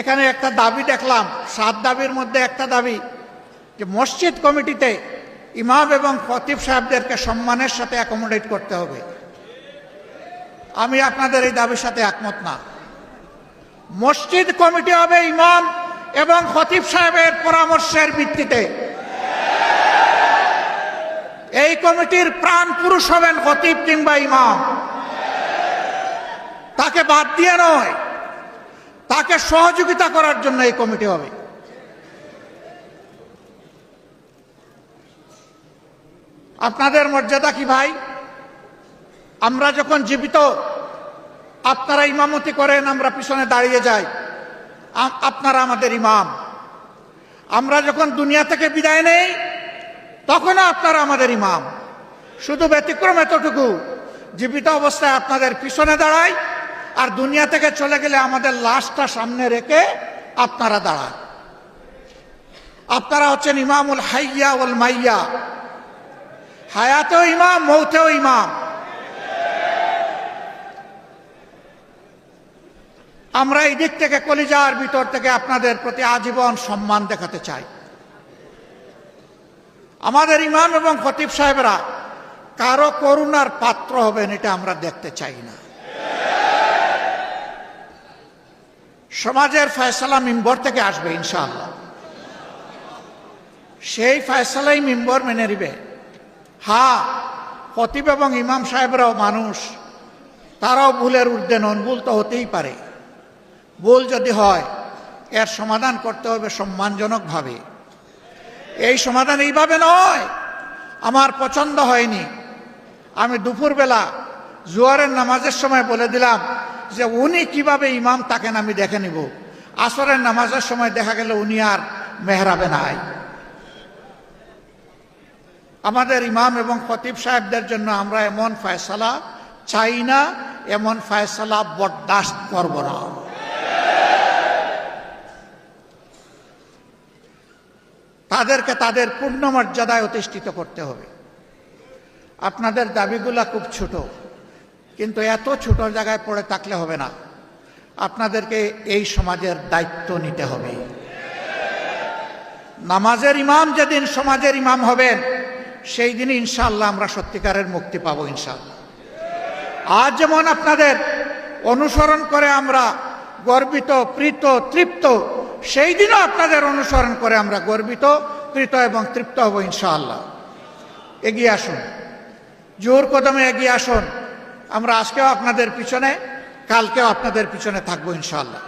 এখানে একটা দাবি দেখলাম, সাত দাবির মধ্যে একটা দাবি, যে মসজিদ কমিটিতে ইমাম এবং খতিব সাহেবদেরকে সম্মানের সাথে অ্যাকোমোডেট করতে হবে। আমি আপনাদের এই দাবির সাথে একমত না। মসজিদ কমিটি হবে ইমাম এবং খতিব সাহেবের পরামর্শের ভিত্তিতে। এই কমিটির প্রাণ পুরুষ হবেন খতিব কিংবা ইমাম। তাকে বাদ দিয়ে নয় তাকে সহযোগিতা করার জন্য এই কমিটি হবে। আপনাদের মর্যাদা কি ভাই? আমরা যখন জীবিত, আপনারা ইমামতি করেন, আমরা পিছনে দাঁড়িয়ে যাই। আপনারা আমাদের ইমাম। আমরা যখন দুনিয়া থেকে বিদায় নেই, তখনও আপনারা আমাদের ইমাম। শুধু ব্যতিক্রম এতটুকু, জীবিত অবস্থায় আপনাদের পিছনে দাঁড়াই আর দুনিয়া থেকে চলে গেলে আমাদের লাশটা সামনে রেখে আপনারা দাঁড়ান। আপনারা হচ্ছেন ইমামুল হাইয়া ওল মাইয়া। হায়াতেও ইমাম, মৌতেও ইমাম। আমরা এই দিক থেকে কলিজার ভিতর থেকে আপনাদের প্রতি আজীবন সম্মান দেখাতে চাই। আমাদের ইমাম এবং খতিব সাহেবরা কারও করুণার পাত্র হবেন এটা আমরা দেখতে চাই না। সমাজের ফয়সালা মিম্বর থেকে আসবে, ইনশাআল্লাহ। সেই ফয়সালাই মিম্বর মেনে নিবে। হা খতিব এবং ইমাম সাহেবরাও মানুষ। তারাও ভুলের ঊর্ধ্বে নন, ভুল তো হতেই পারে। ভুল যদি হয়, এর সমাধান করতে হবে সম্মানজনকভাবে এই সমাধান এইভাবে নয়, আমার পছন্দ হয়নি। আমি দুপুরবেলা জোয়ারের নামাজের সময় বলে দিলাম যে উনি কীভাবে ইমাম তাকেন আমি দেখে নিব। আসরের নামাজের সময় দেখা গেল উনি আর মেহরাবে নাই। আমাদের ইমাম এবং খতিব সাহেবদের জন্য আমরা এমন ফয়সালা চাই না, এমন ফয়সালা বরদাস্ত করব না। তাদেরকে তাদের পূর্ণ মর্যাদায় অধিষ্ঠিত করতে হবে। আপনাদের দাবিগুলা খুব ছোট। কিন্তু এত ছোট জায়গায় পড়ে থাকলে হবে না। আপনাদেরকে এই সমাজের দায়িত্ব নিতে হবে। নামাজের ইমাম যেদিন সমাজের ইমাম হবেন, সেই দিনই ইনশাল্লাহ আমরা সত্যিকারের মুক্তি পাব ইনশাআল্লাহ। আজ যেমন আপনাদের অনুসরণ করে আমরা গর্বিত, প্রীত, তৃপ্ত, সেই দিনও আপনাদের অনুসরণ করে আমরা গর্বিত, প্রীত এবং তৃপ্ত হব ইনশাআল্লাহ। এগিয়ে আসুন। জোর কদমে এগিয়ে আসুন। আমরা আজকেও আপনাদের পিছনে কালকেও আপনাদের পিছনে থাকব ইনশাআল্লাহ।